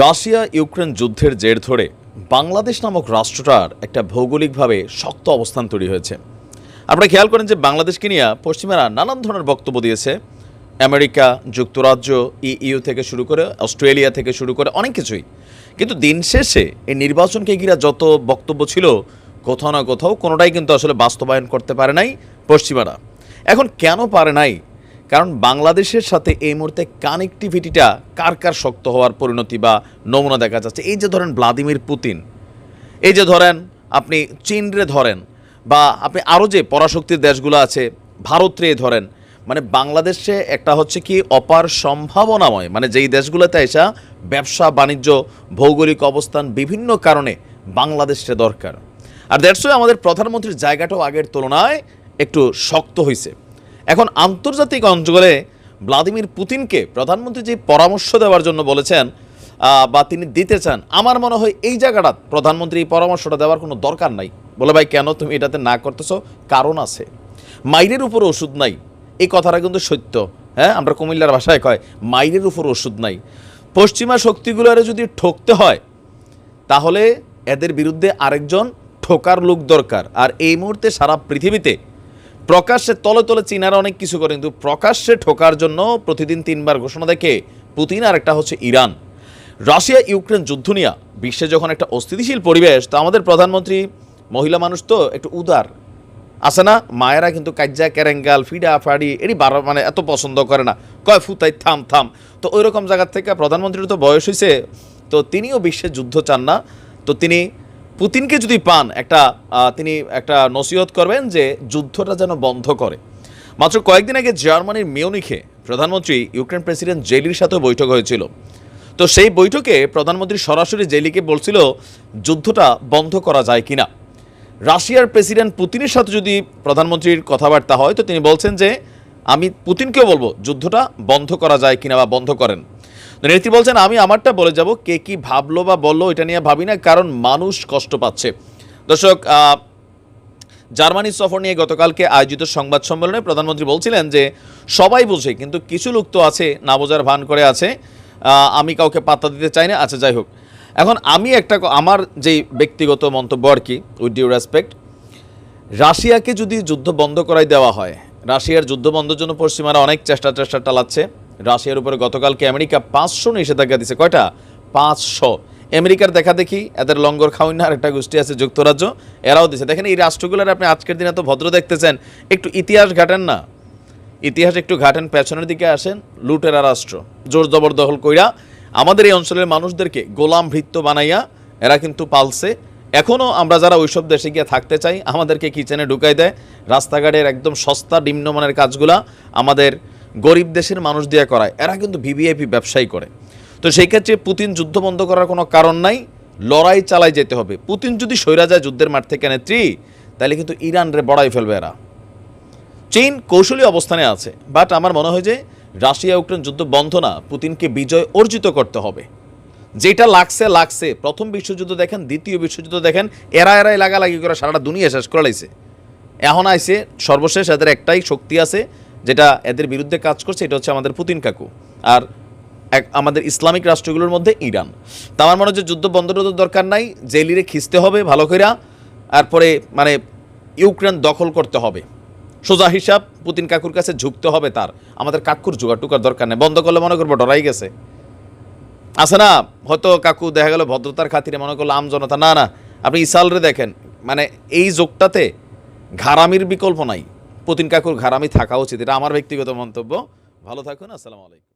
Russia Ukraine যুদ্ধের জের ধরে বাংলাদেশ নামক রাষ্ট্রটার একটা ভৌগোলিকভাবে শক্ত অবস্থান তৈরি হয়েছে। আপনারা খেয়াল করেন যে বাংলাদেশকে নিয়ে পশ্চিমারা নানান ধরনের বক্তব্য দিয়েছে। আমেরিকা, যুক্তরাজ্য, ইইউ থেকে শুরু করে অস্ট্রেলিয়া থেকে শুরু করে অনেক কিছুই। কিন্তু দিন শেষে এই নির্বাচনকে ঘিরে যত বক্তব্য ছিল, কোথাও না কোথাও কোনোটাই কিন্তু আসলে বাস্তবায়ন করতে পারে নাই পশ্চিমারা। এখন কেন পারে নাই কারণ বাংলাদেশের সাথে এই মুহূর্তে কানেকটিভিটিটা কার কার শক্ত হওয়ার পরিণতি বা নমুনা দেখা যাচ্ছে? এই যে ধরেন ভ্লাদিমির পুতিন, এই যে ধরেন আপনি চীনরে ধরেন বা আপনি আরও যে পরাশক্তির দেশগুলো আছে, ভারতরে ধরেন মানে বাংলাদেশে একটা হচ্ছে কি অপার সম্ভাবনাময় মানে যেই দেশগুলোতে এসা ব্যবসা, বাণিজ্য, ভৌগোলিক অবস্থান বিভিন্ন কারণে বাংলাদেশে দরকার। আর দ্যাটস আমাদের প্রধানমন্ত্রীর জায়গাটাও আগের তুলনায় একটু শক্ত হয়েছে এখন আন্তর্জাতিক অঞ্চলে ভ্লাদিমির পুতিনকে প্রধানমন্ত্রী যে পরামর্শ দেওয়ার জন্য বলেছেন বা তিনি দিতে চান, আমার মনে হয় এই জায়গাটা প্রধানমন্ত্রী এই পরামর্শটা দেওয়ার কোনো দরকার নাই। বলে ভাই, কেন তুমি এটাতে না করতেছো? কারণ আছে। মাইরের উপর ওষুধ নাই। এই কথাটা কিন্তু সত্য। হ্যাঁ আমরা কুমিল্লার ভাষায় কয়, মাইরের উপর ওষুধ নাই। পশ্চিমা শক্তিগুলোরে যদি ঠকতে হয়, তাহলে এদের বিরুদ্ধে আরেকজন ঠোকার লোক দরকার। আর এই মুহূর্তে সারা পৃথিবীতে প্রকাশ্যে তলে তলে চীনারা অনেক কিছু করে, কিন্তু প্রকাশ্যে ঠোকার জন্য প্রতিদিন তিনবার ঘোষণা দেখে পুতিন আর একটা হচ্ছে ইরান। রাশিয়া, ইউক্রেন যুদ্ধ নিয়ে বিশ্বে যখন একটা অস্থিতিশীল পরিবেশ, তো আমাদের প্রধানমন্ত্রী মহিলা মানুষ তো একটু উদার। আছে না? মায়েরা কিন্তু কাজ্জা, ক্যারেঙ্গাল, ফিডা, ফাড়ি এটি বারো মানে এত পছন্দ করে না। কয় ফুতাই, থাম থাম। তো ওই রকম জায়গার থেকে প্রধানমন্ত্রীর তো বয়স হয়েছে তো তিনিও বিশ্বে যুদ্ধ চান না। তো তিনি পুতিনকে যদি পান, একটা তিনি একটা নসিহত করবেন যে যুদ্ধটা যেন বন্ধ করে। মাত্র কয়েকদিন আগে জার্মানির মিউনিখে প্রধানমন্ত্রী, ইউক্রেন প্রেসিডেন্ট জেলির সাথেও বৈঠক হয়েছিল। তো সেই বৈঠকে প্রধানমন্ত্রী সরাসরি জেলিকে বলছিল, যুদ্ধটা বন্ধ করা যায় কিনা? রাশিয়ার প্রেসিডেন্ট পুতিনের সাথে যদি প্রধানমন্ত্রীর কথাবার্তা হয়, তো তিনি বলছেন যে, আমি পুতিনকেও বলব, যুদ্ধটা বন্ধ করা যায় কিনা বা বন্ধ করেন। নেত্রী বলছেন, আমি আমারটা বলে যাব, কে কি ভাবলো বা বলল এটা নিয়ে ভাবি না, কারণ মানুষ কষ্ট পাচ্ছে। দর্শক জার্মানি সফর নিয়ে গতকালকে আয়োজিত সংবাদ সম্মেলনে প্রধানমন্ত্রী বলছিলেন যে, সবাই বোঝে, কিন্তু কিছু লোক তো আছে, না বোঝার ভান করে আছে। আমি কাউকে পাত্তা দিতে চাই না। আচ্ছা যাই হোক। এখন আমি একটা আমার যেই ব্যক্তিগত মন্তব্য আর কি উইথ ডিউ রেসপেক্ট রাশিয়াকে যদি যুদ্ধ বন্ধ করাই দেওয়া হয়, রাশিয়ার যুদ্ধ বন্ধের জন্য পশ্চিমারা অনেক চেষ্টা চেষ্টা চালাচ্ছে। রাশিয়ার উপরে গতকালকে আমেরিকা পাঁচশো নিষেধাজ্ঞা দিছে কয়টা? পাঁচশো। আমেরিকার দেখা দেখি, এদের লঙ্গর খাওয়াই না আরেকটা গোষ্ঠী আছে, যুক্তরাজ্য, এরাও দিছে দেখেন, এই রাষ্ট্রগুলোর আপনি আজকের দিনে তো ভদ্র দেখতেছেন, একটু ইতিহাস ঘাটেন না। ইতিহাস একটু ঘাটেন, পেছনের দিকে আসেন, লুটেরা রাষ্ট্র, জোর জবরদখল কইরা আমাদের এই অঞ্চলের মানুষদেরকে গোলাম ভৃত্য বানাইয়া এরা কিন্তু পালছে। এখনও আমরা যারা ওইসব দেশে গিয়ে থাকতে চাই, আমাদেরকে কিচেনে ঢুকাই দেয়। রাস্তাঘাটের একদম সস্তা, নিম্নমানের কাজগুলা আমাদের গরিব দেশের মানুষ দিয়ে করায়, এরা কিন্তু ভিভিআইপি ব্যবসায়ী করে। তো সেই ক্ষেত্রে পুতিন যুদ্ধ বন্ধ করার কোনো কারণ নাই, লড়াই চালাই যেতে হবে। পুতিন যদি সৈরা যায় যুদ্ধের মাঠ থেকে নেত্রী, তাহলে কিন্তু ইরান রে বড়াই ফেলবে এরা। চীন কৌশলী অবস্থানে আছে বাট আমার মনে হয় যে রাশিয়া ইউক্রেন যুদ্ধ বন্ধ না, পুতিনকে বিজয় অর্জিত করতে হবে। যেটা লাগছে লাগছে। প্রথম বিশ্বযুদ্ধ দেখেন, দ্বিতীয় বিশ্বযুদ্ধ দেখেন, এরা এরাই লাগালাগি করে সারাটা দুনিয়া শেষ করে লাইছে। এখন আইসে সর্বশেষ এদের একটাই শক্তি আছে যেটা এদের বিরুদ্ধে কাজ করছে, এটা হচ্ছে আমাদের পুতিন কাকু আর এক আমাদের ইসলামিক রাষ্ট্রগুলোর মধ্যে ইরান। তা আমার মনে হচ্ছে যুদ্ধ বন্ধ দরকার নাই, জেলিরে খিস্তে হবে ভালো কইরা, তারপরে মানে ইউক্রেন দখল করতে হবে। সোজা হিসাব, পুতিন কাকুর কাছে ঝুঁকতে হবে তার। আমাদের কাকুর জোগাড় টুকার দরকার নেই, বন্ধ করলে মনে করব ডরাই গেছে। আছে না, হয়তো কাকু দেখা গেল ভদ্রতার খাতিরে মনে করল, আম জনতা, না না, আপনি ইসালরে দেখেন। মানে এই যোগটাতে ঘারামির বিকল্প নাই। পুতিন কাকুর ঘারামি থাকা উচিত এটা আমার ব্যক্তিগত মন্তব্য। ভালো থাকুন আসসালামু আলাইকুম।